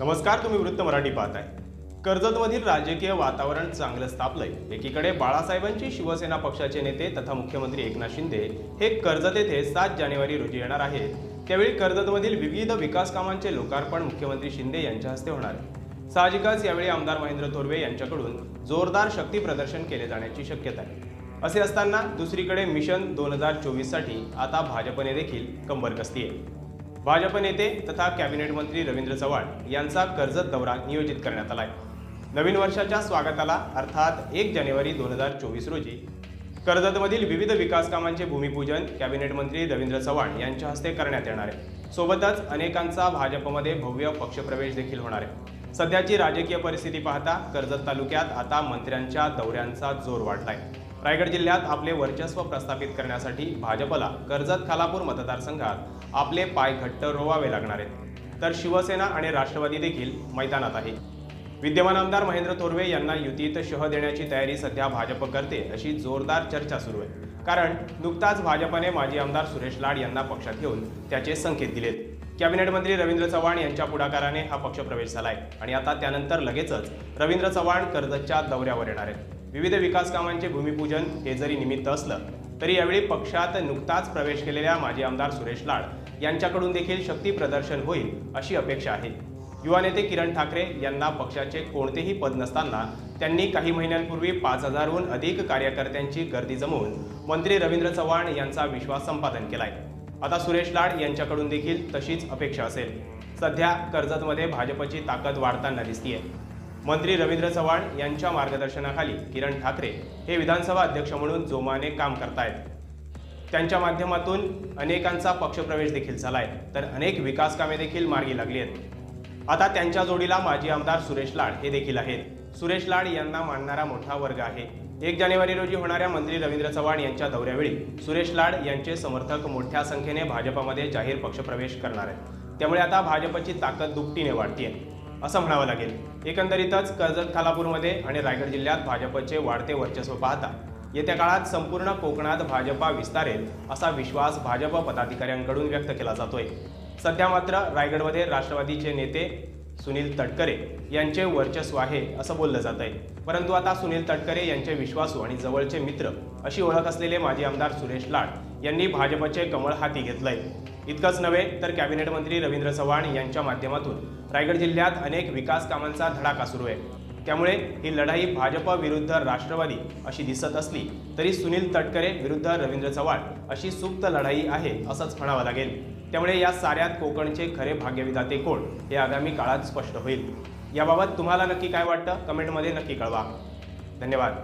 नमस्कार तुम्ही वृत्त मराठी पाहताय. कर्जतमधील राजकीय वातावरण चांगलं तापलंय एकीकडे बाळासाहेबांची शिवसेना पक्षाचे नेते तथा मुख्यमंत्री एकनाथ शिंदे हे कर्जत येथे सात जानेवारी रोजी येणार आहेत. त्यावेळी कर्जतमधील विविध विकास कामांचे लोकार्पण मुख्यमंत्री शिंदे यांच्या हस्ते होणार आहे. साहजिकच यावेळी आमदार महेंद्र थोरवे यांच्याकडून जोरदार शक्ती प्रदर्शन केले जाण्याची शक्यता आहे. असे असताना दुसरीकडे मिशन दोन हजार चोवीससाठी आता भाजपने देखील कंबर कसली आहे. भाजप नेते तथा कॅबिनेट मंत्री रवींद्र चव्हाण यांचा कर्जत दौरा नियोजित करण्यात आलाय. नवीन वर्षाच्या स्वागताला अर्थात एक जानेवारी दोन हजार चोवीस रोजी कर्जतमधील विविध विकास कामांचे भूमिपूजन कॅबिनेट मंत्री रवींद्र चव्हाण यांच्या हस्ते करण्यात येणार आहे. सोबतच अनेकांचा भाजपमध्ये भव्य पक्षप्रवेश देखील होणार आहे. सध्याची राजकीय परिस्थिती पाहता कर्जत तालुक्यात आता मंत्र्यांच्या दौऱ्यांचा जोर वाढलाय. रायगड जिल्ह्यात आपले वर्चस्व प्रस्थापित करण्यासाठी भाजपला कर्जत खालापूर मतदारसंघात आपले पाय घट्ट रोवावे लागणार आहेत. तर शिवसेना आणि राष्ट्रवादी देखील मैदानात आहे. विद्यमान आमदार महेंद्र थोरवे यांना युतीत शह देण्याची तयारी सध्या भाजप करते अशी जोरदार चर्चा सुरू आहे. कारण नुकताच भाजपने माजी आमदार सुरेश लाड यांना पक्षात घेऊन त्याचे संकेत दिलेत कॅबिनेट मंत्री रवींद्र चव्हाण यांच्या पुढाकाराने हा पक्षप्रवेश झालाय. आणि आता त्यानंतर लगेचच रवींद्र चव्हाण कर्जतच्या दौऱ्यावर येणार आहेत. विविध विकास कामांचे भूमिपूजन हे जरी निमित्त असलं तरी यावेळी पक्षात नुकताच प्रवेश केलेल्या माजी आमदार सुरेश लाड यांच्याकडून देखील शक्ती प्रदर्शन होईल अशी अपेक्षा आहे. युवा नेते किरण ठाकरे यांना पक्षाचे कोणतेही पद नसताना त्यांनी काही महिन्यांपूर्वी पाच हजारहून अधिक कार्यकर्त्यांची गर्दी जमवून मंत्री रवींद्र चव्हाण यांचा विश्वास संपादन केलाय. आता सुरेश लाड यांच्याकडून देखील तशीच अपेक्षा असेल. सध्या कर्जतमध्ये भाजपची ताकद वाढताना दिसतीये. मंत्री रवींद्र चव्हाण यांच्या मार्गदर्शनाखाली किरण ठाकरे हे विधानसभा अध्यक्ष म्हणून जोमाने काम करतायत. त्यांच्या माध्यमातून अनेकांचा पक्षप्रवेश देखील झालाय तर अनेक विकास कामे देखील मार्गी लागली आहेत. आता त्यांच्या जोडीला माजी आमदार सुरेश लाड हे देखील आहेत. सुरेश लाड यांना मानणारा मोठा वर्ग आहे. एक जानेवारी रोजी होणाऱ्या मंत्री रवींद्र चव्हाण यांच्या दौऱ्यावेळी सुरेश लाड यांचे समर्थक मोठ्या संख्येने भाजपमध्ये जाहीर पक्षप्रवेश करणार आहेत. त्यामुळे आता भाजपची ताकद दुपटीने वाढतीये. असं म्हणावं लागेल. एकंदरीतच कर्जत खालापूरमध्ये आणि रायगड जिल्ह्यात भाजपचे वाढते वर्चस्व पाहता येत्या काळात संपूर्ण कोकणात भाजपा विस्तारेल असा विश्वास भाजप पदाधिकाऱ्यांकडून व्यक्त केला जातोय. सध्या मात्र रायगडमध्ये राष्ट्रवादीचे नेते सुनील तटकरे यांचे वर्चस्व आहे असं बोललं जात आहे परंतु आता सुनील तटकरे यांचे विश्वासू आणि जवळचे मित्र अशी ओळख असलेले माजी आमदार सुरेश लाड यांनी भाजपचे कमळ हाती घेतलंय. इतकंच नव्हे तर कॅबिनेट मंत्री रवींद्र चव्हाण यांच्या माध्यमातून रायगड जिल्ह्यात अनेक विकास कामांचा धडाका सुरू आहे. त्यामुळे ही लढाई भाजप विरुद्ध राष्ट्रवादी अशी दिसत असली तरी सुनील तटकरे विरुद्ध रवींद्र चव्हाण अशी सुप्त लढाई आहे असंच म्हणावं लागेल. त्यामुळे या साऱ्यात कोकणचे खरे भाग्यविधाते कोण हे आगामी काळात स्पष्ट होईल. याबाबत तुम्हाला नक्की काय वाटतं? कमेंटमध्ये नक्की कळवा. धन्यवाद.